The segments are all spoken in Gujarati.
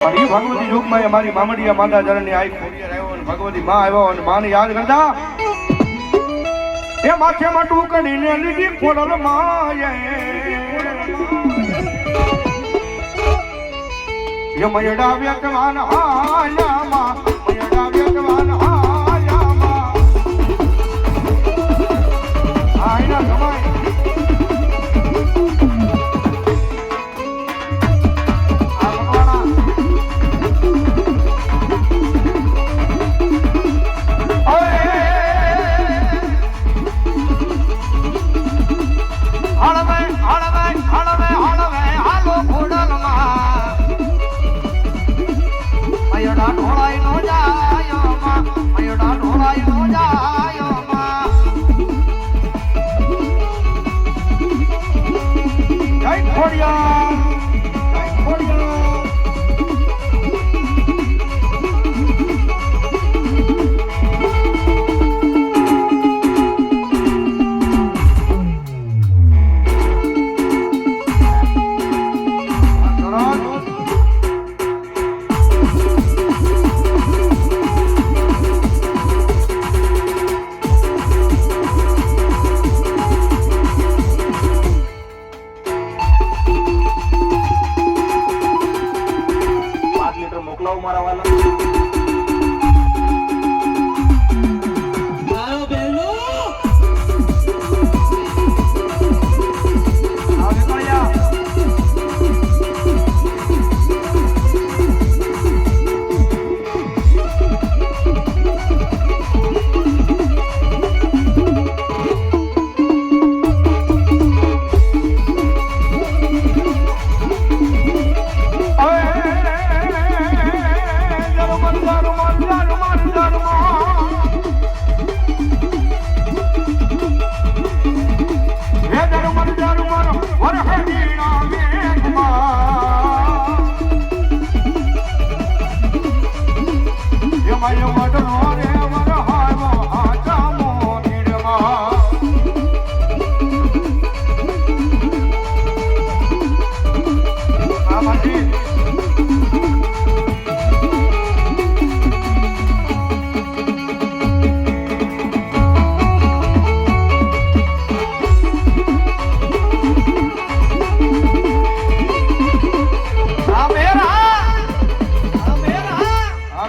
પણ ઈ ભગવતી યુગમાં અમારી મારી મામડિયા માતા જરણની આઈ ખોડિયાર આવ્યો અને ભગવતી માં આવ્યો અને માને યાદ કરતા, એ માથે માટું કડીને લીધી ખોડલ માયે. એ મયડા વ્યકવાન હાયામાં લીટર મોકલાવો મારા વાલા.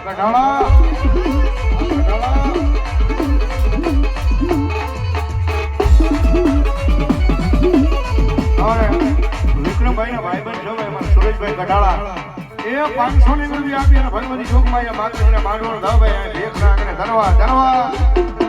હવે વિક્રમભાઈના ભાઈબંધ છે એમાં સુરેશભાઈ ગઢાળા એ પાંચસો ની રૂપિયા આપી અને ભગવતી ચોકમાં માતાજીને માંડવાનો અહીં ભેખ નાખને ધરવા ધરવા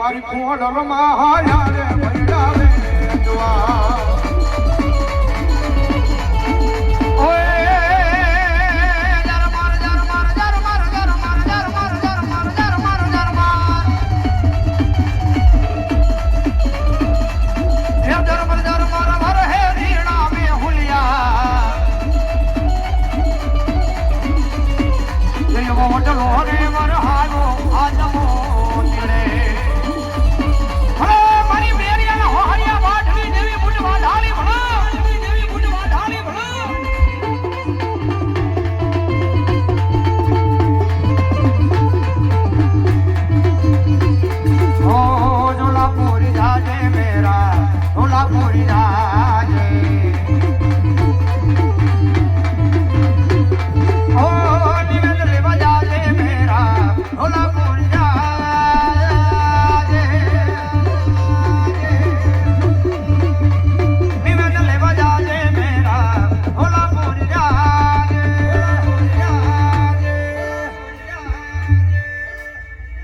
મારી ફોન રમા હાયા રે ભૈડા રે જોવા.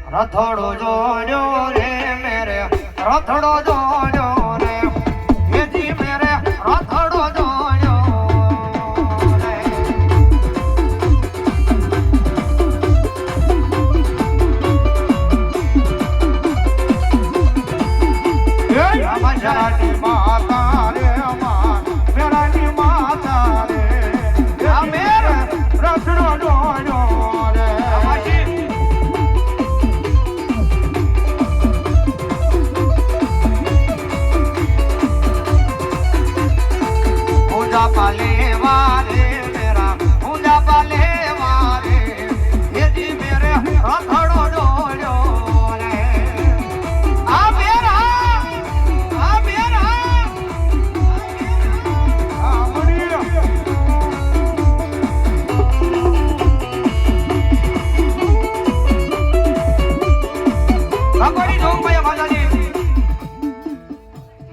રથોડો જોડ્યો રે મેરે. રથોડો જોડ્યો party.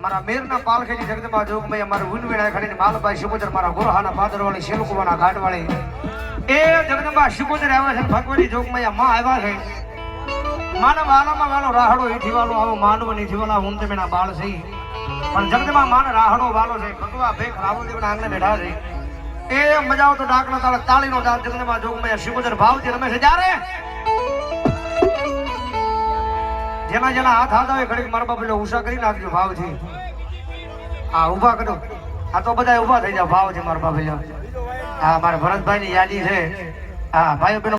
મારા મેરના પાલખેની જગદંબા જોગમૈયા મારા ઉનવેડા ખડીને માલભાઈ શિકોતર મારા ગોરહાના પાદરવાળી શેલુકુવાના ઘાટવાળી એ જગદંબા શિકોતર આવ્યા છે ભગવાની જોગમયા માં આવ્યા છે. માનવ વાલામાં વાલો રાહડો એથી વાલો, આવો માનવ નીથી વાલા હું તે મેના બાળ છે. પણ જગદંબા માન રાહડો વાલો છે. ભગવા ભેખ રાવણ દેવના આંગણે બેઠા છે. એ મજા આવતો ડાકનો તાળ, તાળીનો તાળ જગદંબા જોગમૈયા શિકોતર ભાવથી રમે છે. જ્યારે જેના જેના હાથ હાથ આવે ઘડીક મારા બાપુ ઉષા કરી નાખજો ભાવથી હા, ઊભા કરો. આ તો બધા ઊભા થઈ જાવ ભાવથી મારા બાપુ હા, મારા ભરતભાઈ ની યાદી છે. હા ભાઈઓ